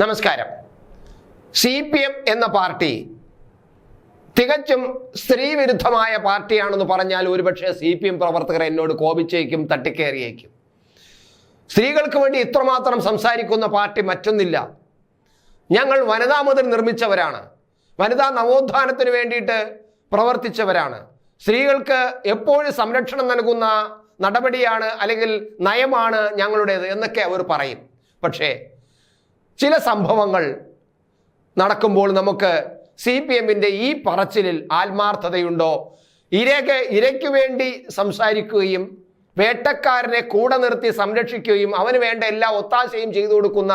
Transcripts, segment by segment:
നമസ്കാരം. C P M എന്ന party തികച്ചും സ്ത്രീവിരുദ്ധമായ പാർട്ടിയാണെന്ന് പറഞ്ഞാൽ ഒരുപക്ഷെ സി പി എം പ്രവർത്തകർ എന്നോട് കോപിച്ചേക്കും തട്ടിക്കേറിയേക്കും. സ്ത്രീകൾക്ക് വേണ്ടി ഇത്രമാത്രം സംസാരിക്കുന്ന പാർട്ടി മറ്റൊന്നില്ല. ഞങ്ങൾ വനിതാ മുതൽ നിർമ്മിച്ചവരാണ്. വനിതാ നവോത്ഥാനത്തിന് വേണ്ടിയിട്ട് പ്രവർത്തിച്ചവരാണ്. സ്ത്രീകൾക്ക് എപ്പോഴും സംരക്ഷണം നൽകുന്ന നടപടിയാണ് അല്ലെങ്കിൽ നയമാണ് ഞങ്ങളുടേത് എന്നൊക്കെ അവർ പറയും. പക്ഷേ ചില സംഭവങ്ങൾ നടക്കുമ്പോൾ നമുക്ക് സി പി എമ്മിന്റെ ഈ പറച്ചിലിൽ ആത്മാർത്ഥതയുണ്ടോ? ഇരക്ക് ഇരയ്ക്ക് വേണ്ടി സംസാരിക്കുകയും വേട്ടക്കാരനെ കൂടെ നിർത്തി സംരക്ഷിക്കുകയും അവന് വേണ്ട എല്ലാ ഒത്താശയും ചെയ്തു കൊടുക്കുന്ന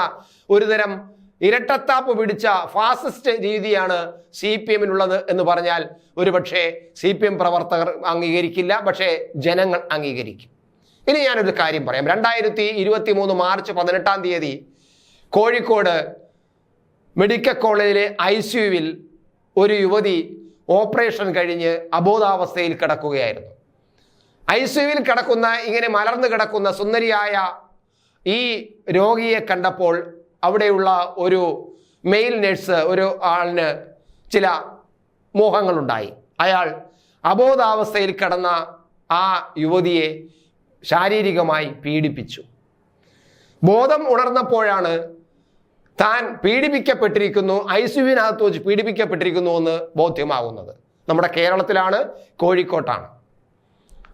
ഒരുതരം ഇരട്ടത്താപ്പ് പിടിച്ച ഫാസിസ്റ്റ് രീതിയാണ് സി പി എമ്മിനുള്ളത് എന്ന് പറഞ്ഞാൽ ഒരുപക്ഷെ സി പി എം പ്രവർത്തകർ അംഗീകരിക്കില്ല പക്ഷേ ജനങ്ങൾ അംഗീകരിക്കും. ഇനി ഞാനൊരു കാര്യം പറയാം. രണ്ടായിരത്തി ഇരുപത്തി മൂന്ന് മാർച്ച് പതിനെട്ടാം തീയതി കോഴിക്കോട് മെഡിക്കൽ കോളേജിലെ ഐ സിയുവിൽ ഒരു യുവതി ഓപ്പറേഷൻ കഴിഞ്ഞ് അബോധാവസ്ഥയിൽ കിടക്കുകയായിരുന്നു. ഐ സിയുവിൽ കിടക്കുന്ന ഇങ്ങനെ മലർന്നു കിടക്കുന്ന സുന്ദരിയായ ഈ രോഗിയെ കണ്ടപ്പോൾ അവിടെയുള്ള ഒരു മെയിൽ നഴ്സ് ഒരു ആളിന് ചില മോഹങ്ങളുണ്ടായി. അയാൾ അബോധാവസ്ഥയിൽ കിടന്ന ആ യുവതിയെ ശാരീരികമായി പീഡിപ്പിച്ചു. ബോധം ഉണർന്നപ്പോഴാണ് താൻ പീഡിപ്പിക്കപ്പെട്ടിരിക്കുന്നു ഐ സിയുവിനകത്ത് വെച്ച് പീഡിപ്പിക്കപ്പെട്ടിരിക്കുന്നു എന്ന് ബോധ്യമാകുന്നത്. നമ്മുടെ കേരളത്തിലാണ് കോഴിക്കോട്ടാണ്.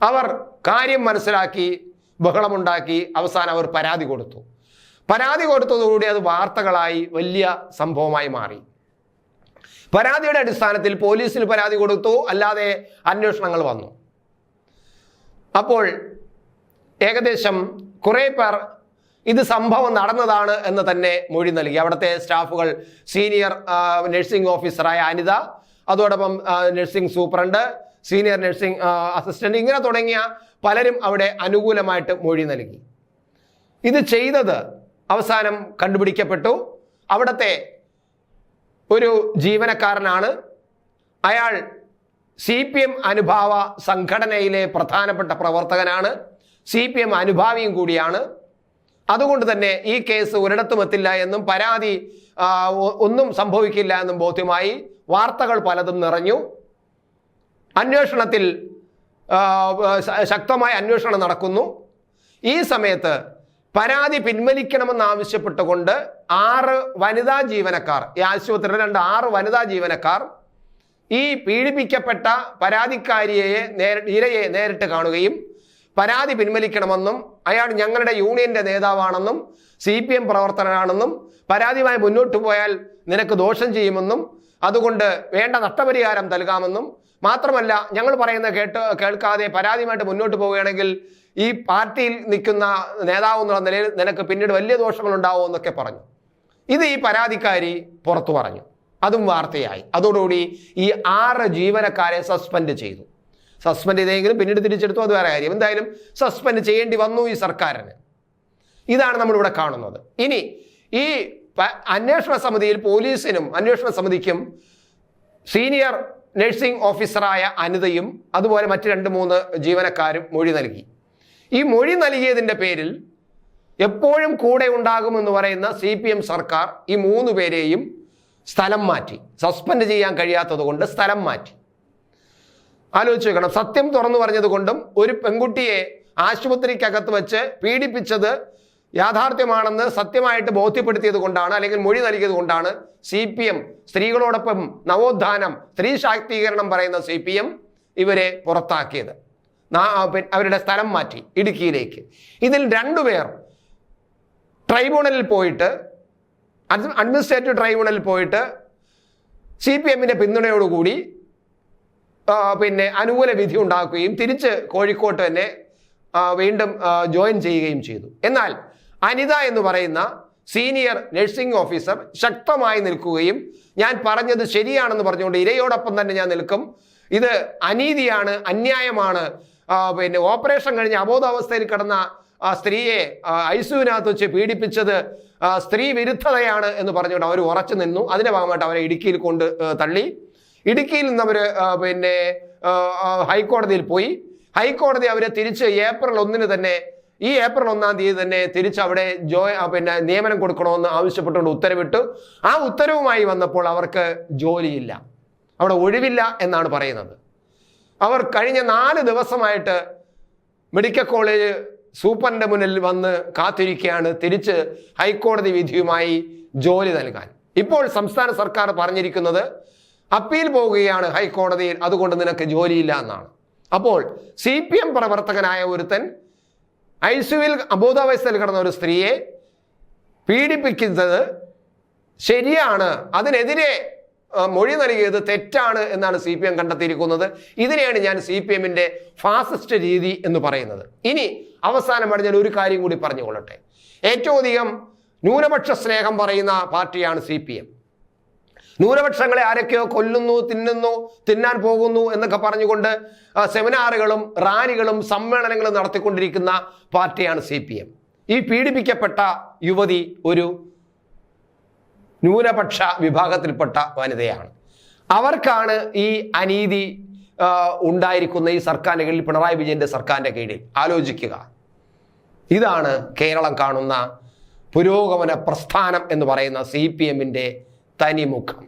അവർ കാര്യം മനസ്സിലാക്കി ബഹളമുണ്ടാക്കി അവസാനം അവർ പരാതി കൊടുത്തു. പരാതി കൊടുത്തതോടുകൂടി അത് വാർത്തകളായി വലിയ സംഭവമായി മാറി. പരാതിയുടെ അടിസ്ഥാനത്തിൽ പോലീസിൽ പരാതി കൊടുത്തു അല്ലാതെ അന്വേഷണങ്ങൾ വന്നു. അപ്പോൾ ഏകദേശം കുറേ പേർ ഇത് സംഭവം നടന്നതാണ് എന്ന് തന്നെ മൊഴി നൽകി. അവിടുത്തെ സ്റ്റാഫുകൾ സീനിയർ നഴ്സിംഗ് ഓഫീസറായ അനിത അതോടൊപ്പം nursing superintendent senior nursing assistant ഇങ്ങനെ തുടങ്ങിയ പലരും അവിടെ അനുകൂലമായിട്ട് മൊഴി നൽകി. ഇത് ചെയ്തത് അവസാനം കണ്ടുപിടിക്കപ്പെട്ടു. അവിടുത്തെ ഒരു ജീവനക്കാരനാണ്. അയാൾ സി പി എം അനുഭാവ സംഘടനയിലെ പ്രധാനപ്പെട്ട പ്രവർത്തകനാണ്. സി പി എം അനുഭാവിയും കൂടിയാണ്. അതുകൊണ്ട് തന്നെ ഈ കേസ് ഒരിടത്തും എത്തില്ല എന്നും പരാതി ഒന്നും സംഭവിക്കില്ല എന്നും ബോധ്യമായി വാർത്തകൾ പലതും നിറഞ്ഞു. അന്വേഷണത്തിൽ ശക്തമായ അന്വേഷണം നടക്കുന്നു. ഈ സമയത്ത് പരാതി പിൻവലിക്കണമെന്നാവശ്യപ്പെട്ടുകൊണ്ട് ആറ് വനിതാ ജീവനക്കാർ ഈ ആശുപത്രിയിലെ രണ്ട് ആറ് വനിതാ ജീവനക്കാർ ഈ പീഡിപ്പിക്കപ്പെട്ട പരാതിക്കാരിയെ നേരി ഇരയെ നേരിട്ട് കാണുകയും പരാതി പിൻവലിക്കണമെന്നും അയാൾ ഞങ്ങളുടെ യൂണിയന്റെ നേതാവാണെന്നും സി പി എം പ്രവർത്തകനാണെന്നും പരാതിയുമായി മുന്നോട്ട് പോയാൽ നിനക്ക് ദോഷം ചെയ്യുമെന്നും അതുകൊണ്ട് വേണ്ട നഷ്ടപരിഹാരം നൽകാമെന്നും മാത്രമല്ല ഞങ്ങൾ പറയുന്ന കേട്ട് കേൾക്കാതെ പരാതിയുമായിട്ട് മുന്നോട്ട് പോവുകയാണെങ്കിൽ ഈ പാർട്ടിയിൽ നിൽക്കുന്ന നേതാവ് എന്നുള്ള നിലയിൽ നിനക്ക് പിന്നീട് വലിയ ദോഷങ്ങൾ ഉണ്ടാവും എന്നൊക്കെ പറഞ്ഞു. ഇത് ഈ പരാതിക്കാരി പുറത്തു പറഞ്ഞു. അതും വാർത്തയായി. അതോടുകൂടി ഈ ആറ് ജീവനക്കാരെ സസ്പെൻഡ് ചെയ്തു. സസ്പെൻഡ് ചെയ്തെങ്കിലും പിന്നീട് തിരിച്ചെടുത്തു അത് വേറെ കാര്യം. എന്തായാലും സസ്പെൻഡ് ചെയ്യേണ്ടി വന്നു ഈ സർക്കാരിന്. ഇതാണ് നമ്മളിവിടെ കാണുന്നത്. ഇനി ഈ അന്വേഷണ സമിതിയിൽ പോലീസിനും അന്വേഷണ സമിതിക്കും സീനിയർ നഴ്സിംഗ് ഓഫീസറായ അനിതയും അതുപോലെ മറ്റ് രണ്ട് മൂന്ന് ജീവനക്കാരും മൊഴി നൽകി. ഈ മൊഴി നൽകിയതിന്റെ പേരിൽ എപ്പോഴും കൂടെ ഉണ്ടാകുമെന്ന് പറയുന്ന സി പി എം സർക്കാർ ഈ മൂന്ന് പേരെയും സ്ഥലം മാറ്റി. സസ്പെൻഡ് ചെയ്യാൻ കഴിയാത്തത് കൊണ്ട് സ്ഥലം മാറ്റി. ആലോചിച്ച് വെക്കണം സത്യം തുറന്നു പറഞ്ഞത് കൊണ്ടും ഒരു പെൺകുട്ടിയെ ആശുപത്രിക്കകത്ത് വെച്ച് പീഡിപ്പിച്ചത് യാഥാർത്ഥ്യമാണെന്ന് സത്യമായിട്ട് ബോധ്യപ്പെടുത്തിയത് കൊണ്ടാണ് അല്ലെങ്കിൽ മൊഴി നൽകിയത് കൊണ്ടാണ് സി പി എം സ്ത്രീകളോടൊപ്പം നവോത്ഥാനം സ്ത്രീ ശാക്തീകരണം പറയുന്ന സി പി എം ഇവരെ പുറത്താക്കിയത്. അവരുടെ സ്ഥലം മാറ്റി ഇടുക്കിയിലേക്ക്. ഇതിൽ രണ്ടുപേർ ട്രൈബ്യൂണലിൽ പോയിട്ട് അഡ്മിനിസ്ട്രേറ്റീവ് ട്രൈബ്യൂണലിൽ പോയിട്ട് സി പി എമ്മിന്റെ പിന്തുണയോടുകൂടി പിന്നെ അനുകൂല വിധി ഉണ്ടാക്കുകയും തിരിച്ച് കോഴിക്കോട്ട് തന്നെ വീണ്ടും ജോയിൻ ചെയ്യുകയും ചെയ്തു. എന്നാൽ അനിത എന്ന് പറയുന്ന സീനിയർ നഴ്സിംഗ് ഓഫീസർ ശക്തമായി നിൽക്കുകയും ഞാൻ പറഞ്ഞത് ശരിയാണെന്ന് പറഞ്ഞുകൊണ്ട് ഇരയോടൊപ്പം തന്നെ ഞാൻ നിൽക്കും. ഇത് അനീതിയാണ് അന്യായമാണ്. പിന്നെ ഓപ്പറേഷൻ കഴിഞ്ഞ് അബോധാവസ്ഥയിൽ കിടന്ന ആ സ്ത്രീയെ ഐസുവിനകത്ത് വെച്ച് പീഡിപ്പിച്ചത് സ്ത്രീ വിരുദ്ധതയാണ് എന്ന് പറഞ്ഞുകൊണ്ട് അവർ ഉറച്ചു നിന്നു. അതിന്റെ ഭാഗമായിട്ട് അവരെ ഇടുക്കിയിൽ കൊണ്ട് തള്ളി. ഇടുക്കിയിൽ നിന്ന് അവർ പിന്നെ ഹൈക്കോടതിയിൽ പോയി. ഹൈക്കോടതി അവരെ തിരിച്ച് ഏപ്രിൽ ഒന്നിന് തന്നെ ഈ ഏപ്രിൽ ഒന്നാം തീയതി തന്നെ തിരിച്ച് അവിടെ ജോ പിന്നെ നിയമനം കൊടുക്കണമെന്ന് ആവശ്യപ്പെട്ടുകൊണ്ട് ഉത്തരവിട്ടു. ആ ഉത്തരവുമായി വന്നപ്പോൾ അവർക്ക് ജോലിയില്ല. അവിടെ ഒഴിവില്ല എന്നാണ് പറയുന്നത്. അവർ കഴിഞ്ഞ നാല് ദിവസമായിട്ട് മെഡിക്കൽ കോളേജ് സൂപ്പറിന്റെ മുന്നിൽ വന്ന് കാത്തിരിക്കുകയാണ് തിരിച്ച് ഹൈക്കോടതി വിധിയുമായി ജോലി നൽകാൻ. ഇപ്പോൾ സംസ്ഥാന സർക്കാർ പറഞ്ഞിരിക്കുന്നത് അപ്പീൽ പോവുകയാണ് ഹൈക്കോടതിയിൽ. അതുകൊണ്ട് നിനക്ക് ജോലിയില്ല എന്നാണ്. അപ്പോൾ സി പി എം പ്രവർത്തകനായ ഒരുത്തൻ ഐ സിയുവിൽ അബോധാവസ്ഥയിൽ കിടന്ന ഒരു സ്ത്രീയെ പീഡിപ്പിക്കുന്നത് ശരിയാണ്. അതിനെതിരെ മൊഴി നൽകിയത് തെറ്റാണ് എന്നാണ് സി പി എം കണ്ടെത്തിയിരിക്കുന്നത്. ഇതിനെയാണ് ഞാൻ സി പി എമ്മിന്റെ ഫാസിസ്റ്റ് രീതി എന്ന് പറയുന്നത്. ഇനി അവസാനം പറഞ്ഞാൽ ഒരു കാര്യം കൂടി പറഞ്ഞുകൊള്ളട്ടെ. ഏറ്റവും അധികം ന്യൂനപക്ഷ സ്നേഹം പറയുന്ന പാർട്ടിയാണ് സി പി എം. ന്യൂനപക്ഷങ്ങളെ ആരൊക്കെയോ കൊല്ലുന്നു തിന്നുന്നു തിന്നാൻ പോകുന്നു എന്നൊക്കെ പറഞ്ഞുകൊണ്ട് സെമിനാറുകളും റാലികളും സമ്മേളനങ്ങളും നടത്തിക്കൊണ്ടിരിക്കുന്ന പാർട്ടിയാണ് സി പി എം. ഈ പീഡിപ്പിക്കപ്പെട്ട യുവതി ഒരു ന്യൂനപക്ഷ വിഭാഗത്തിൽപ്പെട്ട വനിതയാണ്. അവർക്കാണ് ഈ അനീതി ഉണ്ടായിരിക്കുന്ന ഈ സർക്കാരിന്റെ കീഴിൽ പിണറായി വിജയന്റെ സർക്കാരിന്റെ കീഴിൽ. ആലോചിക്കുക. ഇതാണ് കേരളം കാണുന്ന പുരോഗമന പ്രസ്ഥാനം എന്ന് പറയുന്ന സി പി എമ്മിന്റെ தனி முகம்